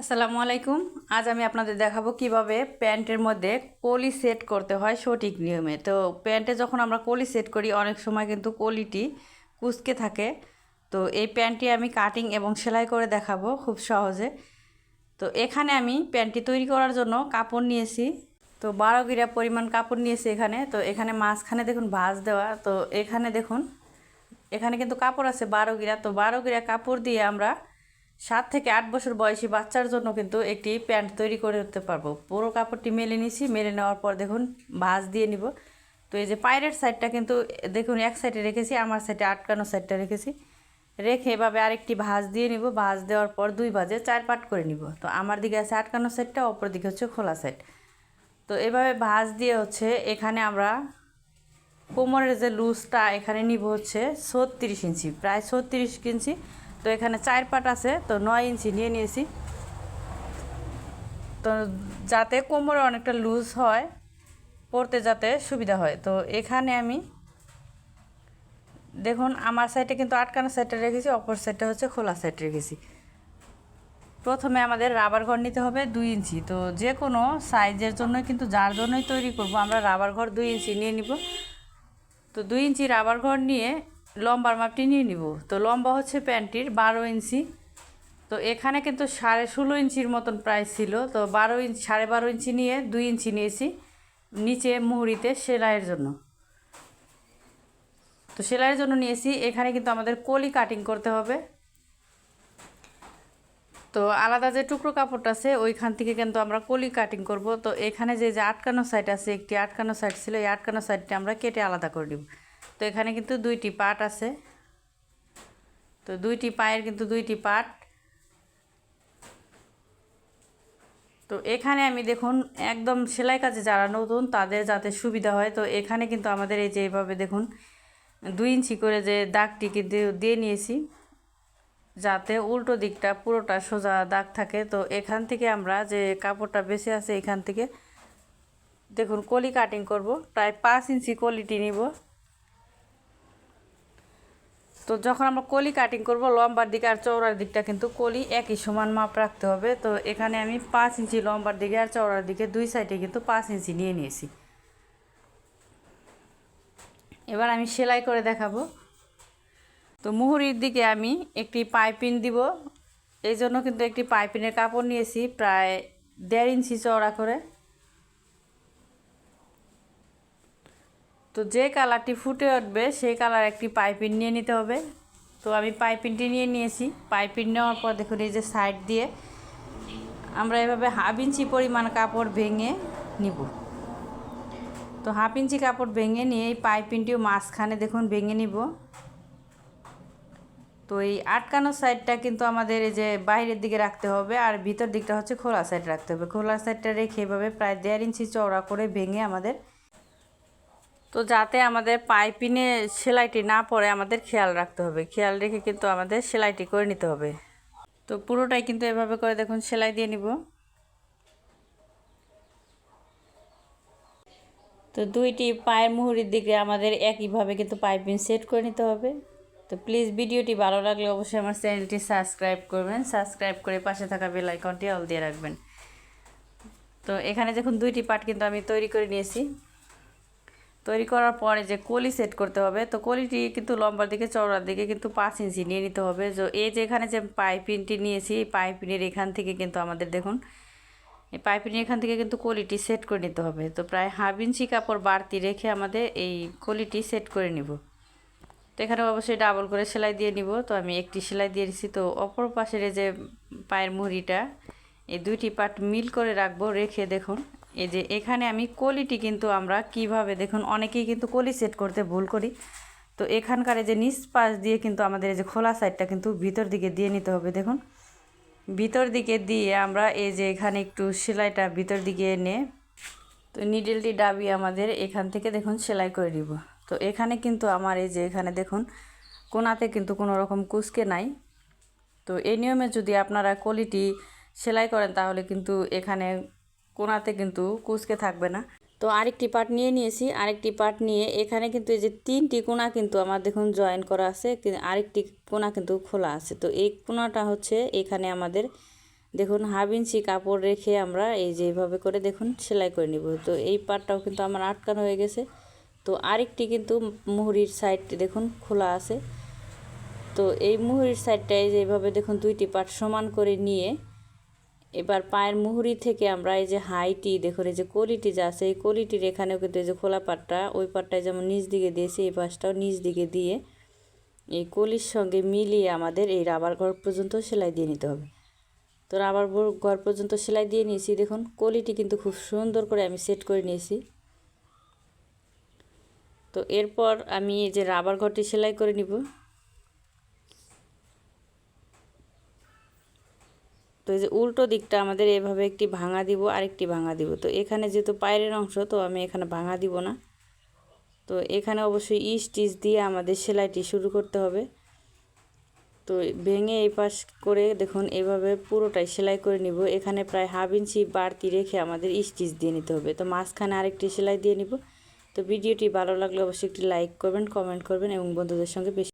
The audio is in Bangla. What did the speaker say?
আসসালামু আলাইকুম। আজ আমি আপনাদের দেখাবো কীভাবে প্যান্টের মধ্যে কলি সেট করতে হয় সঠিক নিয়মে। তো প্যান্টে যখন আমরা কলি সেট করি, অনেক সময় কিন্তু কলিটি কুচকে থাকে। তো এই প্যান্টটি আমি কাটিং এবং সেলাই করে দেখাবো খুব সহজে। তো এখানে আমি প্যান্টটি তৈরি করার জন্য কাপড় নিয়েছি। তো বারো গিরা পরিমাণ কাপড় নিয়েছি এখানে। তো এখানে মাঝখানে দেখুন ভাঁজ দেওয়া। তো এখানে দেখুন, এখানে কিন্তু কাপড় আছে বারো গিরা। তো বারো গিরা কাপড় দিয়ে আমরা সাত থেকে আট বছর বয়সী বাচ্চার জন্য কিন্তু একটি প্যান্ট তৈরি করে উঠতে পারব। পুরো কাপড়টি মেলে নিছি, মেলে নেওয়ার পর দেখুন ভাঁজ দিয়ে নিব। তো এই যে পায়ের সাইডটা কিন্তু, দেখুন এক সাইডে রেখেছি, আমার সাইডে আটকানো সাইডটা রেখেছি। রেখে এভাবে আরেকটি ভাঁজ দিয়ে নিব, ভাঁজ দেওয়ার পর দুই ভাজে চার পাট করে নিব। তো আমার দিকে আছে আটকানো সাইডটা অপর দিকে হচ্ছে খোলা সাইড তো এভাবে ভাঁজ দিয়ে হচ্ছে এখানে আমরা কোমরের যে লুজটা এখানে নিব হচ্ছে ছত্রিশ ইঞ্চি, প্রায় ছত্রিশ ইঞ্চি। তো এখানে চার পাট আছে, তো নয় ইঞ্চি নিয়ে নিয়েছি। তো যাতে কোমরে অনেকটা লুজ হয়, পরতে যাতে সুবিধা হয়। তো এখানে আমি, দেখুন, আমার সাইডে কিন্তু আটকানো সাইডটা রেখেছি, অপর সাইডটা হচ্ছে খোলা সাইড রেখেছি। প্রথমে আমাদের রাবার ঘর নিতে হবে দুই ইঞ্চি। তো যে কোনো সাইজের জন্য কিন্তু যার জন্যই তৈরি করব, আমরা রাবার ঘর দুই ইঞ্চি নিয়ে নিব। তো দুই ইঞ্চি রাবার ঘর নিয়ে লম্বার মাপটি নিয়ে নিব। তো লম্বা হচ্ছে প্যান্টটির বারো ইঞ্চি। তো এখানে কিন্তু সাড়ে ষোলো ইঞ্চির মতন প্রাইস ছিল। তো বারো ইঞ্চি, সাড়ে বারো ইঞ্চি নিয়ে দুই ইঞ্চি নিয়েছি নিচে মুহুরিতে সেলাইয়ের জন্য। তো সেলাইয়ের জন্য নিয়েছি। এখানে কিন্তু আমাদের কলি কাটিং করতে হবে। তো আলাদা যে টুকরো কাপড়টা আছে, ওইখান থেকে কিন্তু আমরা কলি কাটিং করব। তো এখানে যে যে আটকানো সাইড আছে, একটি আটকানো সাইড ছিল, এই আটকানো সাইডটা আমরা কেটে আলাদা করে দিব তো এখানে কিন্তু দুইটি পার্ট আছে। তো দুইটি পায়ের কিন্তু দুইটি পার্ট তো এখানে আমি দেখুন, একদম সেলাই কাজে যারা নতুন, তাদের যাতে সুবিধা হয়। তো এখানে কিন্তু আমাদের এই যে এইভাবে দেখুন, দুই ইঞ্চি করে যে দাগটি কিন্তু দিয়ে নিয়েছি, যাতে উল্টো দিকটা পুরোটা সোজা দাগ থাকে। তো এখান থেকে আমরা যে কাপড়টা বেছে আছে এখান থেকে, দেখুন, কলি কাটিং করব। প্রায় পাঁচ ইঞ্চি কলিটি নিব। তো যখন আমরা কলি কাটিং করব, লম্বার দিকে আর চওড়ার দিকটা কিন্তু কলি একই সমান মাপ রাখতে হবে। তো এখানে আমি পাঁচ ইঞ্চি লম্বার দিকে আর চওড়ার দিকে দুই সাইডে কিন্তু পাঁচ ইঞ্চি নিয়ে নিয়েছি। এবার আমি সেলাই করে দেখাবো। তো মুহুরির দিকে আমি একটি পাইপিন দিব। এই জন্য কিন্তু একটি পাইপিনের কাপড় নিয়েছি, প্রায় দেড় ইঞ্চি চওড়া করে। তো যে কালারটি ফুটে উঠবে, সেই কালার একটি পাইপিং নিয়ে নিতে হবে। তো আমি পাইপিংটি নিয়ে নিয়েছি। পাইপিং নেওয়ার পর দেখুন এই যে সাইড দিয়ে আমরা এভাবে হাফ ইঞ্চি পরিমাণ কাপড় ভেঙে নিব। তো হাফ ইঞ্চি কাপড় ভেঙে নিয়ে এই পাইপিংটিও মাঝখানে দেখুন ভেঙে নিব। তো এই আটকানো সাইডটা কিন্তু আমাদের এই যে বাইরের দিকে রাখতে হবে আর ভিতর দিকটা হচ্ছে খোলা সাইড রাখতে হবে। খোলা সাইডটা রেখে এভাবে প্রায় দেড় ইঞ্চি চওড়া করে ভেঙে আমাদের তো যাতে আমাদের পাইপিনে সেলাইটি না পড়ে, আমাদের খেয়াল রাখতে হবে। খেয়াল রেখে কিন্তু আমাদের সেলাইটি করে নিতে হবে। তো পুরোটাই কিন্তু এভাবে করে দেখুন, সেলাই দিয়ে নিব। তো দুইটি পায়ের মুহুরির দিকে আমাদের একইভাবে কিন্তু পাইপিং সেট করে নিতে হবে। তো প্লিজ ভিডিওটি ভালো লাগলে অবশ্যই আমার চ্যানেলটি সাবস্ক্রাইব করবেন। সাবস্ক্রাইব করে পাশে থাকা বেল আইকনটি অল দিয়ে রাখবেন। তো এখানে দেখুন দুইটি পার্ট কিন্তু আমি তৈরি করে নিয়েছি। তৈরি করার পরে যে কলি সেট করতে হবে, তো কলিটি কিন্তু লম্বার দিকে, চওড়ার দিকে কিন্তু পাঁচ ইঞ্চি নিয়ে নিতে হবে। তো এই যে এখানে যে পাইপিনটি নিয়েছি, এই পাইপিনের এখান থেকে কিন্তু আমাদের দেখুন, এই পাইপিনের এখান থেকে কিন্তু কলিটি সেট করে নিতে হবে। তো প্রায় হাফ ইঞ্চি কাপড় বাড়তি রেখে আমাদের এই কলিটি সেট করে নিব। তো এখানে অবশ্যই ডাবল করে সেলাই দিয়ে নিব। তো আমি একটি সেলাই দিয়ে দিচ্ছি তো অপর পাশের যে পায়ের মুড়িটা, এই দুইটি পার্ট মিল করে রাখব, রেখে দেখুন এই যে এখানে আমি কলিটি কিন্তু আমরা কীভাবে, দেখুন অনেকেই কিন্তু কলি সেট করতে ভুল করি। তো এখানকার যে নিচ পাশ দিয়ে কিন্তু আমাদের এই যে খোলা সাইডটা কিন্তু ভিতর দিকে দিয়ে নিতে হবে, দেখুন। ভিতর দিকে দিয়ে আমরা এই যে এখানে একটু সেলাইটা ভিতর দিকে এনে, তো নিডেলটি ডাবি আমাদের এখান থেকে, দেখুন, সেলাই করে দিব তো এখানে কিন্তু আমার এই যে এখানে, দেখুন, কোনাতে কিন্তু কোনো রকম কুচকে নাই। তো এই নিয়মে যদি আপনারা কোয়ালিটি সেলাই করেন, তাহলে কিন্তু এখানে কোনাতে কিন্তু কুচকে থাকবে না। তো আরেকটি পার্ট নিয়ে নিয়েছি। আরেকটি পার্ট নিয়ে এখানে কিন্তু এই যে তিনটি কোনা কিন্তু আমার দেখুন জয়েন করা আছে। আরেকটি কোনা কিন্তু খোলা আছে। তো এই কোনাটা হচ্ছে এখানে আমাদের দেখুন হাফ ইঞ্চি কাপড় রেখে আমরা এই যে এইভাবে করে দেখুন সেলাই করে নিব। তো এই পাটটাও কিন্তু আমার আটকানো হয়ে গেছে। তো আরেকটি কিন্তু মুহুরির সাইডটি দেখুন খোলা আছে। তো এই মুহুরির সাইডটায় যে এইভাবে দেখুন দুইটি পাট সমান করে নিয়ে এবার পায়ের মুহুরি থেকে আমরা এই যে হাইটি, দেখুন এই যে কলিটি যা আছে, এই কলিটির এখানেও কিন্তু এই যে খোলা পাটটা, ওই পাটটায় যেমন নিচ দিকে দিয়েছি, এই পাশটাও নিচ দিকে দিয়ে এই কলির সঙ্গে মিলিয়ে আমাদের এই রাবার ঘর পর্যন্ত সেলাই দিয়ে নিতে হবে। তো রাবার ঘর পর্যন্ত সেলাই দিয়ে নিয়েছি, দেখুন কলিটি কিন্তু খুব সুন্দর করে আমি সেট করে নিয়েছি। তো এরপর আমি এই যে রাবার ঘরটি সেলাই করে নিব। তো এই যে উল্টো দিকটা আমাদের এভাবে একটি ভাঙা দিব, আরেকটি ভাঙা দিব। তো এখানে যেহেতু পায়ের অংশ, তো আমি এখানে ভাঙা দিব না। তো এখানে অবশ্যই স্টিচ দিয়ে আমাদের সেলাইটি শুরু করতে হবে। তো ভেঙে এই পাশ করে দেখুন, এভাবে পুরোটাই সেলাই করে নিব। এখানে প্রায় হাফ ইঞ্চি বাড়তি রেখে আমাদের স্টিচ দিয়ে নিতে হবে। তো মাঝখানে আরেকটি সেলাই দিয়ে নিব। তো ভিডিওটি ভালো লাগলে অবশ্যই একটি লাইক করবেন, কমেন্ট করবেন এবং বন্ধুদের সঙ্গে বেশি